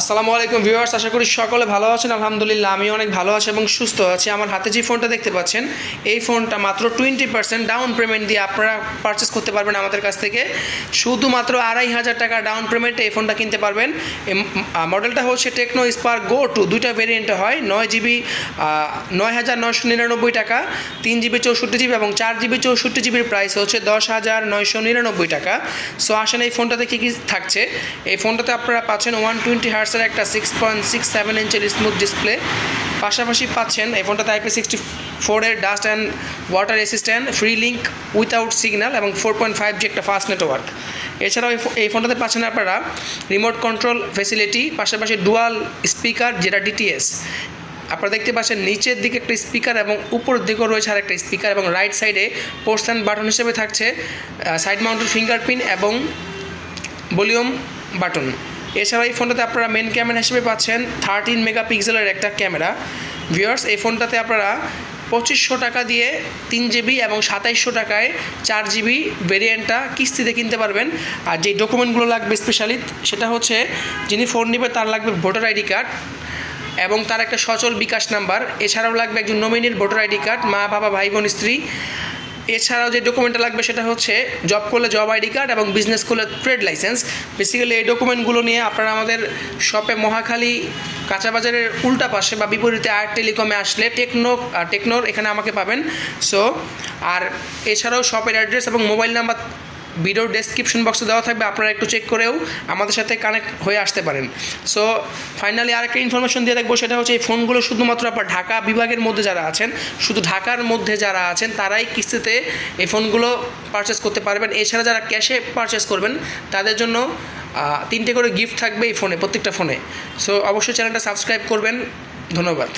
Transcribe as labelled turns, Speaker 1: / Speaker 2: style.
Speaker 1: আসসালামু আলাইকুম ভিউয়ার্স, আশা করি সকলে ভালো আছেন, আলহামদুলিল্লাহ আমি অনেক ভালো আছি এবং সুস্থ আছি। আমার হাতে যে ফোনটা দেখতে পাচ্ছেন, এই ফোনটা মাত্র টোয়েন্টি পার্সেন্ট ডাউন পেমেন্ট দিয়ে আপনারা পারচেস করতে পারবেন আমাদের কাছ থেকে। শুধুমাত্র আড়াই হাজার টাকা ডাউন পেমেন্টে এই ফোনটা কিনতে পারবেন। মডেলটা হচ্ছে টেকনো স্পার গো টু দুইটা ভেরিয়েন্টে হয়, নয় জিবি নয় হাজার নয়শো নিরানব্বই টাকা, তিন জিবি চৌষট্টি জিবি এবং চার জিবি চৌষট্টি জিবির প্রাইস হচ্ছে দশ হাজার নয়শো নিরানব্বই টাকা। সো আসেন এই ফোনটাতে কী কী থাকছে? এই ফোনটাতে আপনারা পাচ্ছেন ওয়ান টোয়েন্টি হার্সের একটা সিক্স পয়েন্ট সিক্স সেভেন ইঞ্চের স্মুথ ডিসপ্লে পাশাপাশি পাচ্ছেন এই ফোনটাতে আইপি সিক্সটি ফোরের dust and water assistant free link without signal এবং ফোর পয়েন্ট ফাইভ জি একটা ফাস্ট নেটওয়ার্ক এছাড়াও এই ফোনটাতে পাচ্ছেন আপনারা রিমোট কন্ট্রোল ফেসিলিটি পাশাপাশি ডুয়াল স্পিকার যেটা ডিটিএস আপনারা দেখতে পাচ্ছেন নিচের দিকে একটা স্পিকার এবং উপরের দিকেও রয়েছে আর একটা স্পিকার এবং রাইট সাইডে পোর্টস বাটন হিসেবে থাকছে সাইড মাউন্টেড ফিঙ্গারপ্রিন্ট এবং ভলিউম বাটন এছাড়া এই ফোনটাতে আপনারা মেন ক্যামেরা হিসেবে পাচ্ছেন থার্টিন মেগাপিক্সেলের একটা ক্যামেরা ভিউয়ার্স এই ফোনটাতে আপনারা পঁচিশশো টাকা দিয়ে তিন জিবি এবং সাতাইশশো টাকায় চার জিবি ভেরিয়েন্টটা কিস্তিতে কিনতে পারবেন। আর যে ডকুমেন্টগুলো লাগবে স্পেশালি সেটা হচ্ছে যিনি ফোন নেবে তার লাগবে ভোটার আইডি কার্ড এবং তার একটা সচল বিকাশ নাম্বার। এছাড়াও লাগবে একজন নমিনির ভোটার আইডি কার্ড মা, বাবা, ভাই, বোন, স্ত্রী। এছাড়াও যে ডকুমেন্টটা লাগবে সেটা হচ্ছে জব করলে জব আইডি কার্ড এবং বিজনেস করলে ট্রেড লাইসেন্স বেসিক্যালি এই ডকুমেন্টগুলো নিয়ে আপনারা আমাদের শপে মহাখালী কাঁচাবাজারের উল্টা পাশে বা বিপরীতে আর টেলিকমে আসলে টেকনো টেকনোর এখানে আমাকে পাবেন। সো আর এছাড়াও শপের অ্যাড্রেস এবং মোবাইল নাম্বার ভিডিওর ডেসক্রিপশন বক্সে দেওয়া থাকবে, আপনারা একটু চেক করেও আমাদের সাথে কানেক্ট হয়ে আসতে পারেন। সো ফাইনালি আরেকটা ইনফরমেশন দিয়ে রাখব সেটা হচ্ছে এই ফোনগুলো শুধুমাত্র আপনার ঢাকা বিভাগের মধ্যে যারা আছেন, শুধু ঢাকার মধ্যে যারা আছেন, তারাই কিস্তিতে এই ফোনগুলো পারচেস করতে পারবেন। এছাড়া যারা ক্যাশে পারচেস করবেন, তাদের জন্য তিনটে করে গিফট থাকবে এই ফোনে, প্রত্যেকটা ফোনে। সো অবশ্যই চ্যানেলটা সাবস্ক্রাইব করবেন। ধন্যবাদ।